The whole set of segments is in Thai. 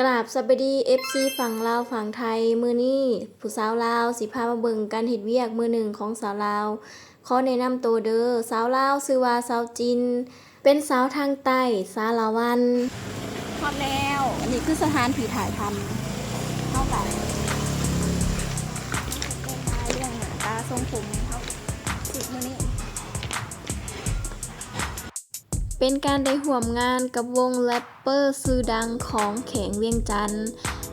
กราบสวัสดี FC ฝั่งลาวฝั่งไทย มือนี้ผู้สาวลาวสิพามาเบิ่งการเฮ็ดเวียกมือหนึ่งของสาวลาวขอแนะนำตัวเด้อสาวลาวชื่อว่าสาวจิน เป็นสาวทางใต้สาลาวันพร้อมแล้ว อันนี้คือสถานที่ถ่ายทำเข้ากันเรื่องหน้าตาทรงผม เป็นการได้ห่วมงานกับวงแรปเปอร์ชื่อดังของแขงเวียงจันทน์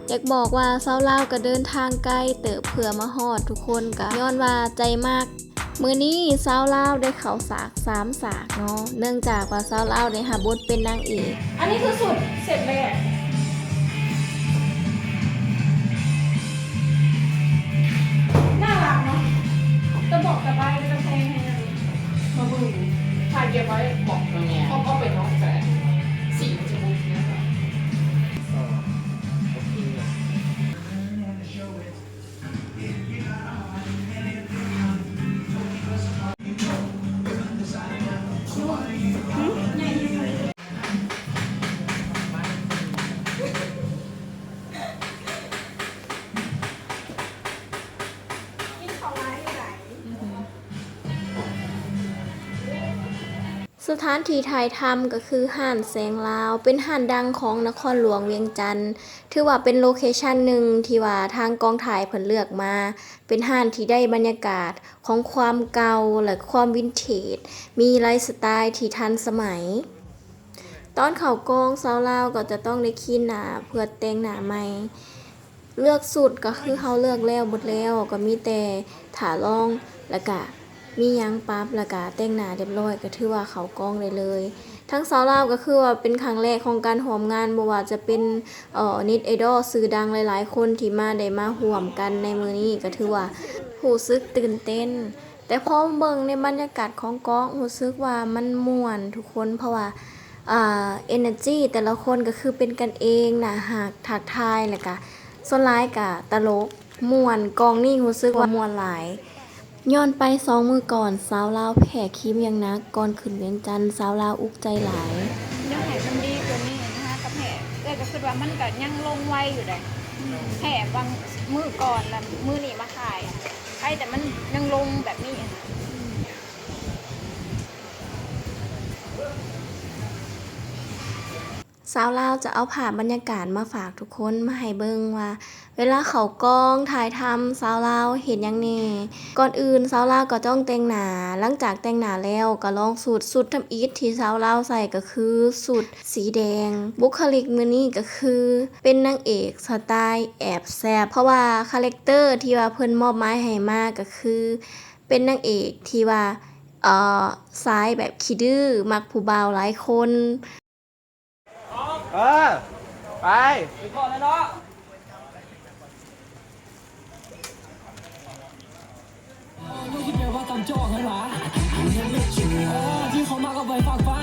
อยากบอกว่าเซาเล่าก็เดินทางไกลเติบเผื่อมาหอดทุกคนกะย้อนว่าใจมากมือนี้เซาเล่าได้เขาสากสามสากเนาะเนื่องจากว่าเซาเล่าได้หาบทเป็นนางเอกอันนี้คือสุดเสร็จเลย เก็บไว้บอกเขาก็เป็นน้อง สถานที่ถ่ายทำก็คือห้านแสงลาว เป็นห้านดังของนครหลวงเวียงจันทน์ถือว่าเป็นโลเคชันหนึ่งที่ว่าทางกองถ่ายเพิ่นเลือกมา เป็นห้านที่ได้บรรยากาศของความเก่าและความวินเทจ มีไลฟ์สไตล์ที่ทันสมัย ตอนเขากองสาวลาวก็จะต้องได้คีนหนาเพื่อแต่งหนาใหม่เลือกสุดก็คือเขาเลือกแล้วหมดแล้วก็มีแต่ถาลองแล้วก็ มียังปั๊บแล้วก็แต่งหน้าเรียบร้อยก็ถือว่าเขาก้องได้เลย ทั้งสาวลาวก็คือว่าเป็นครั้งแรกของการหอมงานบ่ว่าจะเป็นเอ่อนิดไอดอลสื่อดังหลายๆ คนที่มาได้มาห่วมกันในมือนี้ก็ถือว่ารู้สึกตื่นเต้น แต่พอเบิ่งในบรรยากาศของกองรู้สึกว่ามันม่วนทุกคนเพราะว่าอ่า energy แต่ละคนก็คือเป็นกันเองนะหากทักทายแล้วก็ส่วนร้ายกับตลกม่วนกองนี่รู้สึกว่าม่วนหลาย ย้อนไปสองมือก่อนสาวลาวแผ่ครีมอยังนักก่อนขึ้นเวียงจันทร์สาวลาวอุกใจหลายเนื้อแห่มันดีกว่านี้นะคะกับแห่เอ้ยก็คือว่ามันก็ยังลงไวอยู่เลยแห่บางมือก่อนแล้วมือนี่มาขายใช่แต่มันยังลงแบบนี้อะ สาวลาวจะเอาภาพบรรยากาศมาฝากทุกคนมาให้เบิ่งว่า เวลาเขากองถ่ายทำสาวลาวเห็นยังแน่ก่อนอื่นสาวลาวก็ต้องแต่งหนาหลังจากแต่งหนาแล้วก็ลองสูตรสุดทำอีทที่สาวลาวใส่ก็คือสูตรสีแดง บุคลิกมือนี้ก็คือ เป็นนางเอกสไตล์แอบแซบเพราะว่าคาแรคเตอร์ที่ว่าเพิ่นมอบหมายให้มากก็คือ เป็นนางเอกที่ว่าเอ่อสายแบบขี้ดื้อมักผู้บ่าวหลายคน เออ ไป ไปก่อนแล้วเนาะไม่คิดเลยว่าตำโจ้ให้หรอเออที่เขามาก็ไปฝากฟ้า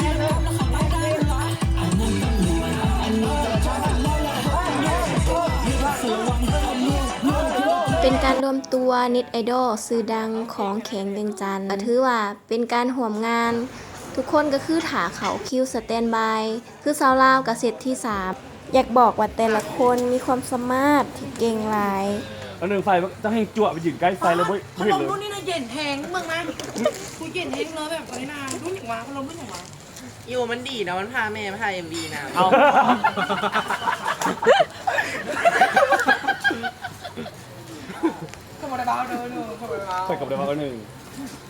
คิดแล้วแล้วขับไปได้หรออันนั้นต้องมีอันนี้จะชอกแล้วแหละนี่ก็สวรรค์เป็นการรวมตัวเน็ตไอดอลสื่อดังของแข็งเวียงจันทน์ถือว่าเป็นการห่วมงาน ทุกคนก็คือถาเขาคิวสแตนบายคือสาวลาวกับเซตที่ 3 อยากบอกว่าแต่ละคนมีความสามารถที่เก่งหลายอันหนึ่งไฟจะให้จั่วไปยืนใกล้ไฟเลยไม่พัดเห็ลนมเลยรุ่นนี้นะเย็นแทงมึงนะกูเย็นแทงเลยแบบนี้นะรุ่นอย่างวะพัดลมรุ่นอย่างวะอยู่มันดีนะมันพาแม่มาถ่ายเอ็มวีนะเอาเข้ามาได้บ้าเด้อเด้อเข้ามาได้บ้าใส่กับเดมาอันหนึ่ง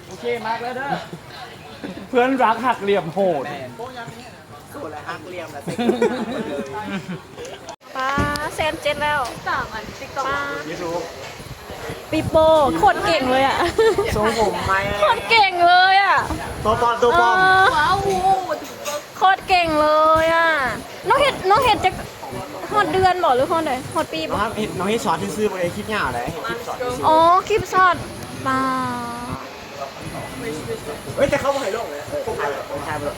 โอเคมากแล้วเด้อ เพื่อนรักหักเหลี่ยมโหด สูตรอะไรฮักเรียมแล้วป้าแซนเจ็ดแล้วต่างอันติ๊กต็อกยี่รู้ปีโป้โคตรเก่งเลยอะทรงผมไหมโคตรเก่งเลยอะตัวปลอมตัวปลอมว้าวโคตรเก่งเลยอะน้องเห็ดน้องเห็ดจะฮอดเดือนบอกหรือฮอดไหนฮอดปีน้บองอกครับเห็นน้องให้สอนที่ซื้อมาเลยคลิปหน้าเลยคลิปสอนที่ซื้ออ๋อคลิปช็อตป้า เฮ้ยแต่เขาไม่ให้ลงเลยพวกใครพวกใครไม่ลง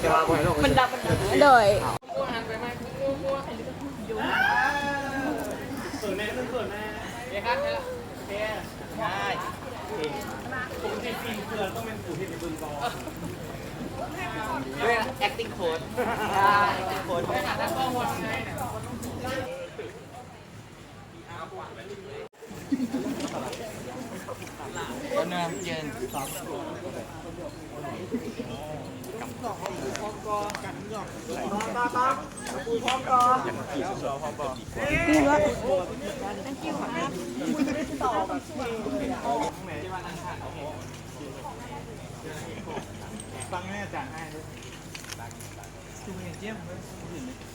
แต่ว่าไม่ให้ลงมันดับมันดับเลยได้ปกติฟิ ล์มเพื่อนต้องเป็นผู้ที่เป็นตัวกอด้วย acting coach ได้ acting coach ฝ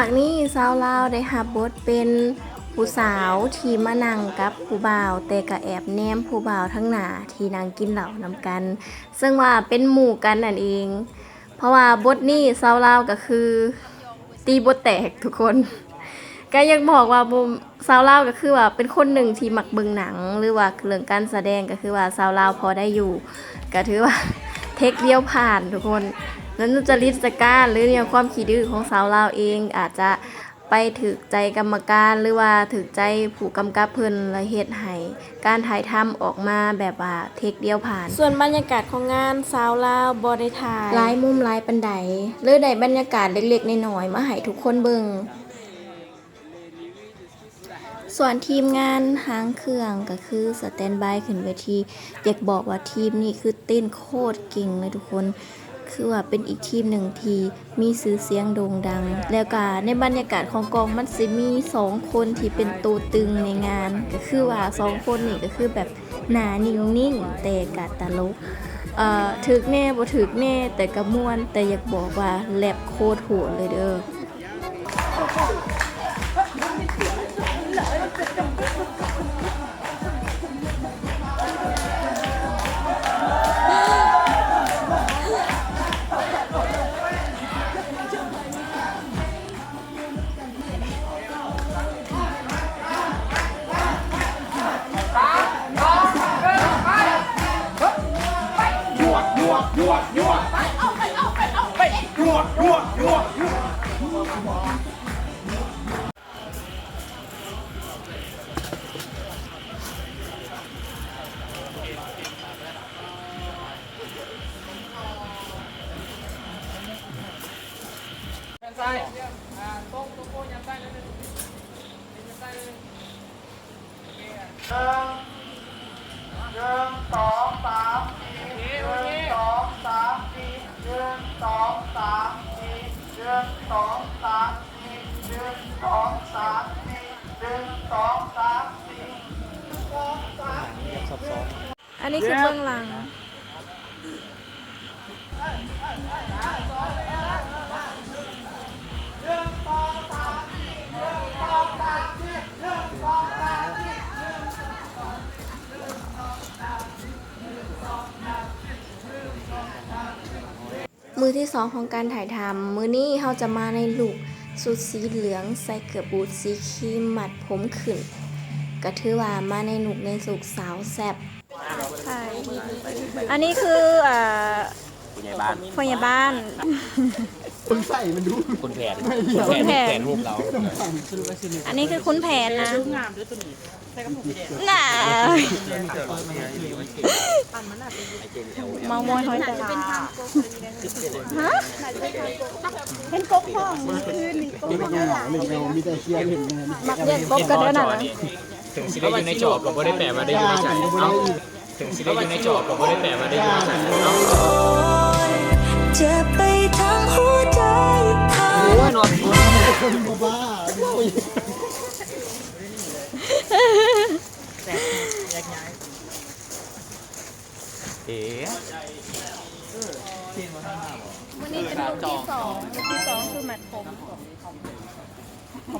ากนี้สาวลาวได้หับบทเป็นผู้สาวที่มานั่งกับผู้บ่าว แต่ก็แอบแนมผู้บ่าวทั้งหนาที่นางกินเหล้านำกัน ซึ่งว่าเป็นหมู่กันนั่นเอง เพราะว่าบทนี้สาวลาวก็คือ ตีบทแตกทุกคนก็ยังบอกว่าบุมสาวลาวก็คือว่าเป็นคนหนึ่งที่มักเบิ่งหนัง หรือว่าเรื่องการแสดงก็คือว่าสาวลาวพอได้อยู่ ก็ถือว่าเทคเดียวผ่านทุกคน นั้นจะริสการหรือเนี่ยความขี้ดื้อของสาวลาวเองอาจจะไปถึกใจกรรมการหรือว่าถึกใจผู้กำกับเพิ่นและเฮ็ดให้การถ่ายทำออกมาแบบว่าเทคเดียวผ่าน ส่วนบรรยากาศของงานสาวลาวบ่ได้ถ่ายหลายมุมหลายปันไดหรือได้บรรยากาศเล็กๆน้อยๆมาให้ทุกคนเบิ่งส่วนทีมงานหางเครื่องก็คือสแตนบายขึ้นเวที อยากบอกว่าทีมนี้คือเต้นโคตรเก่งเลยทุกคน คือว่าเป็นอีกทีมหนึ่งที่มีชื่อเสียงโด่งดัง แล้วก็ในบรรยากาศของกองมันสิมีสองคนที่เป็นตัวตึงในงาน ก็คือว่าสองคนนี่ก็คือแบบหนานิ่งนิ่งแต่กะตลกเอ่อถึกแน่บ่ถึกแน่แต่กระมวนแต่อยากบอกว่าแลบโคตรโหดเลยเด้อ อันนี้คือเบื้องหลัง มือที่สองของการถ่ายทำมือนี้เราจะมาในลุคสุดสีเหลืองใส่เกือบบูทสีครีมมัดผมขึ้น ก็ถือว่ามาในลุคในสุกสาวแซบ ใช่อันนี้คืออ่าผู้ใหญ่บ้านพยาบาลคุณแผนคุณแผน รูปเราอันนี้คือคุณแผนนะน่าเมามอยหอยตาฮะเป็นกบห้องคืนนี่กบห้องมักเรียกกบกันแล้วน่ะ ถึงสิได้อยู่ในจอบก็ได้แปลว่าได้อยู่ในใจเอาถึงสิได้อยู่ในจอบก็ได้แปลว่าได้อยู่ในใจเอ้าเจ็บไปทั้งหัวใจขาดโอ้ยนอนแเอ๋วันนี้เป็นลุคที่สองลุคที่สองคือแมทผม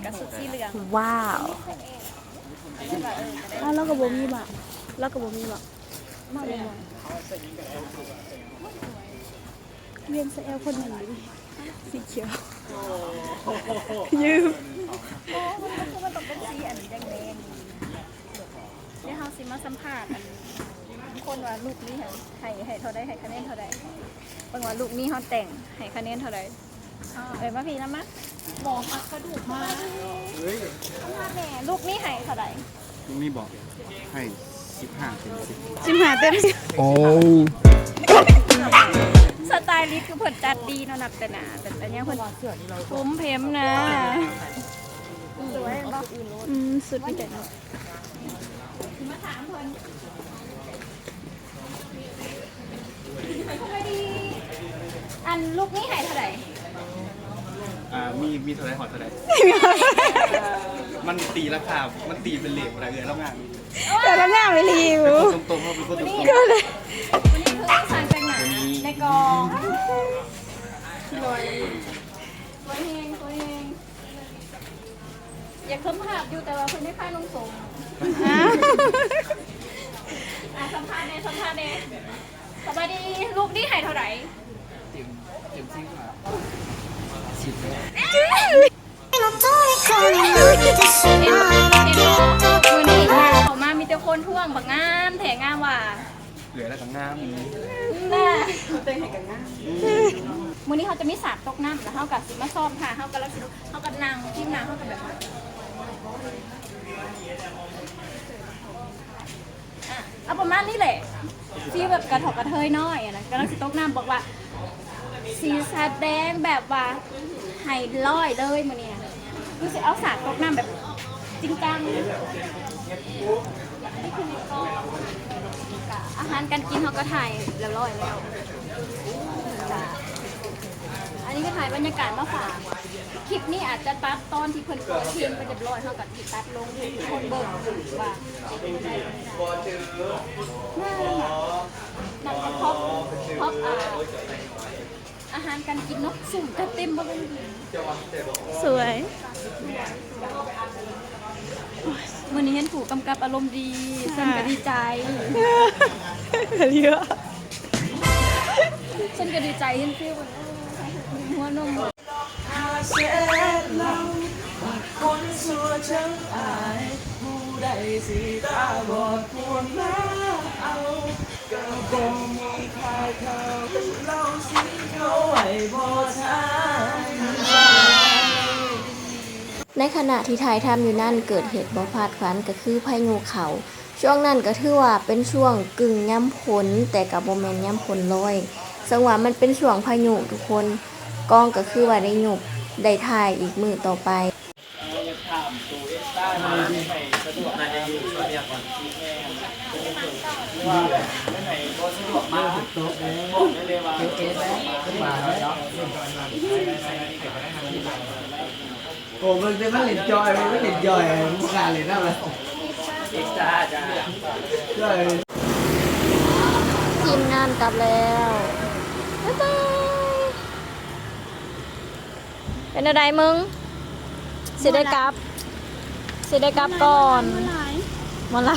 กับสุดสีเหลืองว้าว อ้าวแล้วกับโบมีบ่ะแล้วกับโบมีบ่ะมาเลยบ่ะเวียนสแอลคนหนึ่งดิสีเขียวยืมโอ้มันก็คือมันต้องเป็นสีอันแดงๆเดี๋ยวเราสิมาสัมภาษณ์อันคนว่าลูกนี้ให้ให้ให้เท่าใดให้คะแนนเท่าใดเบิ่งว่าลูกนี้เขาแต่งให้คะแนนเท่าใดเอ้ยมาพี่แล้วมะ หมอพักกระดูกมาสัมภาษณ์แหน่ลูกนี้ให้เท่าใดนี่บอกให้สิบห้าเต็มสิบจิมหาเต็มสิโอ้สไตล์นี้คือเพิ่นจัดดีเนาะนับแต่หนาแต่อันเนี้ยเพิ่นคุ้มเพมนะสวยบ่อืมสุดที่ใจมาถามเพิ่นอันลูกนี้ให้เท่าใดอ่า มีมีเท่าไรหอดเท่าไรมันตีราคา มันตีเป็นเหล็กอะไรเงี้ยแล้วงานแต่ละหน้าไม่รีวิวตรงๆเขาเป็นคนตรงก็เลยวันนี้คือสารแต่งหนาในกองสวยสวยเฮงสวยเฮงอยากสัมภาษณ์อยู่แต่ว่าเพิ่นไม่ค่าลงสงอะสัมภาษณ์เน่สัมภาษณ์เน่สบายดีลูกนี่ให้เท่าไหร่เห็นเห็นมื อนี่เขามามีแต่คนท่วงบักงามแถงามว่ะเหลือแล้วก็งามน่าเต็งให้กันงามมือนี้เขาจะมีสาดตกน้ำแล้วเขากับสิมาซ่อมค่ะเขากับแล้วสิเขากับนางที่นางเขากับแบบว่าอะเอาประมาณนี้แหละฟีลแบบกระถกกระเทยน้อยอะนะกำลังสิตกน้ำบอกว่าสีแดงแบบว่า ไฮลอยเลยมือเนี่ยรู้สึกเอาสาดตกน้ำแบบจริงจังนี่คือในกองกะอาหารการกินเขาก็ถ่ายเรียบร้อยแล้วจ้ะอันนี้ก็ถ่ายบรรยากาศมาฝากคลิปนี้อาจจะตัดตอนที่เพิ่นเปิดเพลงไปเรียบร้อยเขากับที่ตัดลงให้คนเบิ่งว่าน่ารักหนักท็อปท็อปอ่า อาหารการกินเนาะสุ่มจะเต็มบ่เลยสวยมื้อนี้เห็นผู้กำกับอารมณ์ดีฉันก็ดีใจ เยอะฉันก็ดีใจเห็นฟิลว่าเออ หัวนมในขณะที่ถ่ายทำอยู่นั่นเกิดเหตุบ่พลาดฝันก็คือพายุเขา ช่วงนั้นก็ถือว่าเป็นช่วงกึ่งย่ำฝนแต่กับโมเมนย่ำฝนลอยสังว่ามันเป็นช่วงพายุทุกคนกล้องก็คือว่าได้หยุบได้ถ่ายอีกมือต่อไป มาหกโอ้มันเป็นมันเล่นจอยมันเล่นจอยมันขาดเลยนะมันจ้าจ้าจอยทีมงานกลับแล้วบ๊ายบายเป็นอะไรมึงสิได้กลับสิได้กลับก่อนมาไล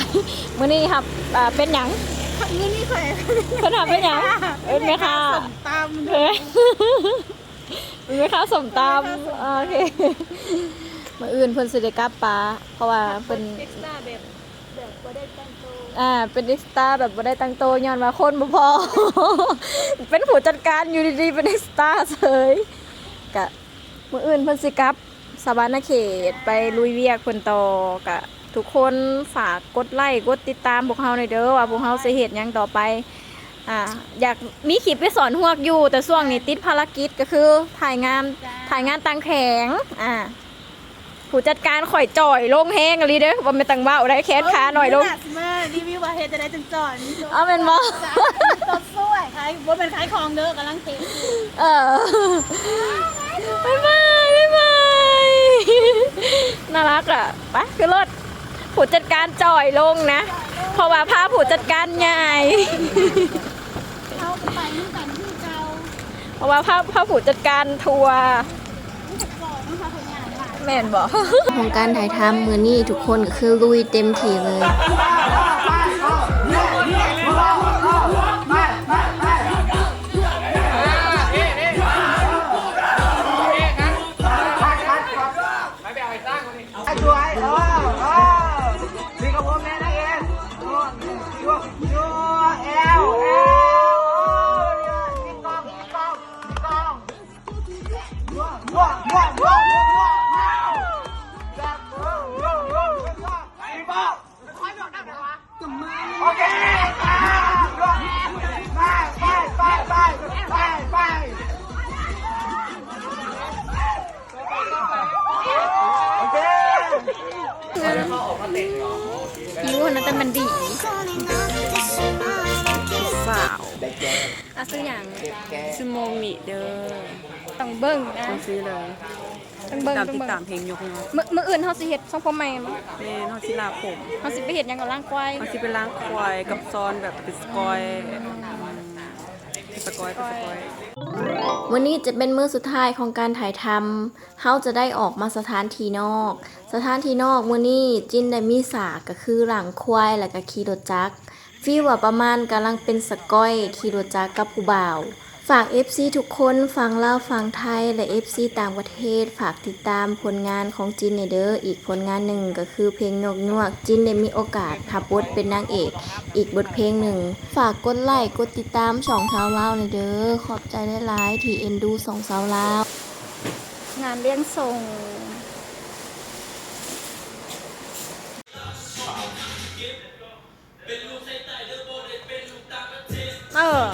มื้อนี้ครับเป็นหยัง นนี่ใส่เพิ่นถามเป็นหยังเอ้ยแม่ค่ะตามเอ้ยเป็นแม่ค่ะสมตำโอเคมื้ออื่นเพิ่นสิได้กลับปาเพราะว่าเพิ่นเอ็กซ์ตร้าแบบแบบบ่ได้แต่งตัวอ่าเป็นเอ็กซ์ตร้าแบบบ่ได้ตั้งโตวย้อนว่าคนบ่พอ เป็นผู้จัดการอยู่ดีๆเป็นเอ็กซ์ตร้าเฉยกะมื้ออื่นเพิ่นสิกลับสะบานเขตไปลุยเวียกเพิ่นต่อกะ ทุกคนฝากกดไลค์กดติดตามพวกเฮาหน่อยเด้อว่าพวกเฮาสิเฮ็ดหยังต่อไปอ่าอยากมีคลิปไปสอนฮวกอยู่ แต่ช่วงนี้ติดภารกิจก็คือถ่ายงานถ่ายงานตังแข็งอ่าผู้จัดการข่อยจ่อยลงแห้งอะไรเด้อบ่แม่นตังเว้าได้แขนขาหน่อยลงหนักมากรีวิวว่าเฮ็ดจะได้จังจอนเอาเป็นบ่ตัวสวยขายบ่เป็นขายของเด้อกำลังเต็มเออบ๊ายบายบ๊ายบายน่ารักอะไปคือรถ ผู้จัดการจ่อยลงนะ เพราะว่าพาผู้จัดการใหญ่ เอาไปนู่กันที่เจ้าเพราะว่าพาพาผู้จัดการทัวร์ก่อนนะคะพยานหลายแม่นบอก ของการถ่ายทำมือนี่ทุกคนก็คือลุยเต็มที่เลย อิวนั้นแต่มันดีสาวอะซื้ออย่างชื่อโมมิเด้อต้องเบิ่งนะต้องซื้อเลยต้องเบิ่งตามต้องติดเบิ่งตามเพลงยกเนาะมื้อมื้ออื่นเฮาสิเฮ็ดช่องพ่อใหม่มั้งแม่นเฮาสิลาผมเฮาสิไปเฮ็ดหยังกับร่างควายเฮาสิไปล้างควายกับซอนแบบเป็นสกอยส กอยเป็นสกอยวันนี้จะเป็นมื้อสุดท้ายของการถ่ายทำเฮาจะได้ออกมาสถานที่นอก สถานที่นอกมื้อนี้จินได้มีสากก็คือหลังควายแล้วก็ขี่รถจักรฟีลว่าประมาณกำลังเป็นสกอยขี่รถจักรกับผู้บ่าว ฝาก FC ทุกคนฟังลาวฟังไทย และ FC ต่างประเทศ ฝากติดตามผลงานของจินในเด้ออีกผลงานหนึ่งก็คือเพลงนกนวกจินได้มีโอกาสขับบทเป็นนางเอก อีกบทเพลงหนึ่ง ฝากกดไลค์กดติดตามสองสาวลาวในเด้อขอบใจหลายที่เอ็นดูสองสาวลาวงานเลี้ยงส่งเออ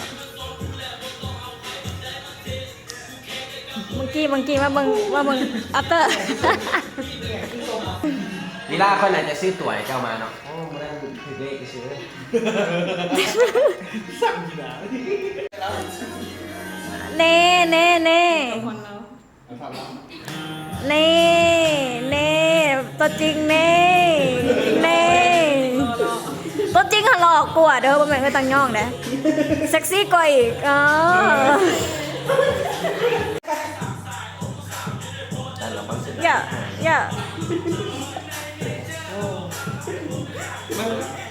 กี้เมื่อกี้ว่ามึงว่ามึงอัปเตอร์ลีลาคนไหนจะซื้อตั๋วให้เจ้ามาเนาะโอ้มาได้ถือเลขไปซื้อเน่เน่เน่เน่เน่ตัวจริงเน่เน่ตัวจริงอะหลอกกว่าเด้อบ่แม่นก็ตังย่องเด้เซ็กซี่กว่าอีกเออ อย่าอย่า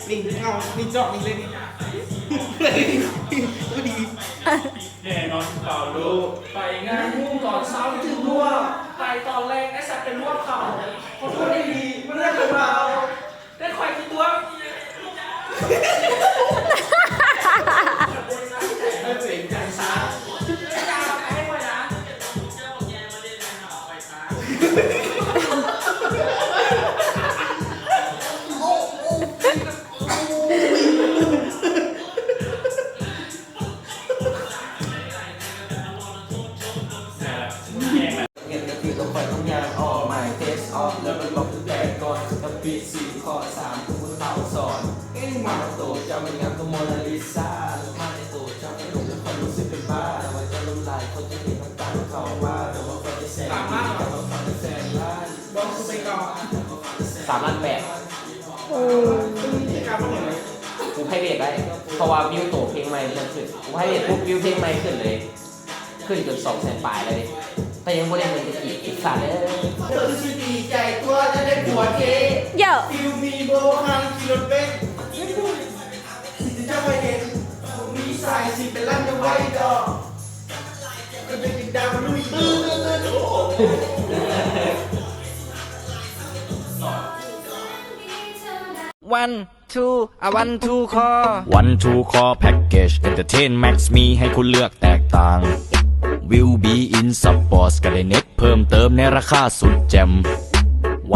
นี่เอามีจอกนี่เลยนี่ดีแน่นอนเปล่ารู้ไปงานมุ่งก่อนเช้าถึงรั่วไปตอนแรงไอ้สัตว์เป็นรั่วเข่าขอโทษได้ดีไม่ได้เป็นเรา โตจะไม่งามก็โมนาลิซามาในโตจะไม่หลงทุกคนรู้สึกเป็นบ้าแต่ว่าจะล้มลายคนจะเห็นน้ำตาเขาว่าแต่ว่าคนจะแสนดีแต่ว่าคนจะแสนล้านบอกคือไปก่อนสามล้านแปดกูให้เรทได้ เพราะว่าวิวโตเพลงใหม่มันขึ้นกูให้เรทปุ๊บวิวเพลงใหม่ขึ้นเลย ขึ้นจนสองแสนปลายเลย แต่ยังไม่ได้เงินจะกี่อีกสัตว์เลยเธอสุดดีใจตัวจะได้ผัวเทเยอะฟิวมีโบฮังขี่รถเสายสิเป็นลั่นจะไว้ดอกก็เป็นติดดาวลุยตื้อ one two อะ one two คอ One Two Core Package Entertain Max มีให้คุณเลือกแตกต่าง Will be in Sports ก็ได้เน็ตเพิ่มเติมในราคาสุดแจ่ม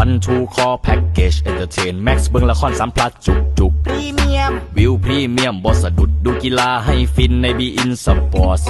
One Two Core Package Entertain Max เบิ่งละครสัมพลัดจุกจุกพรีเมียมวิวพรีเมียมบอสะดุดดูกีฬาให้ฟินใน Be in Sports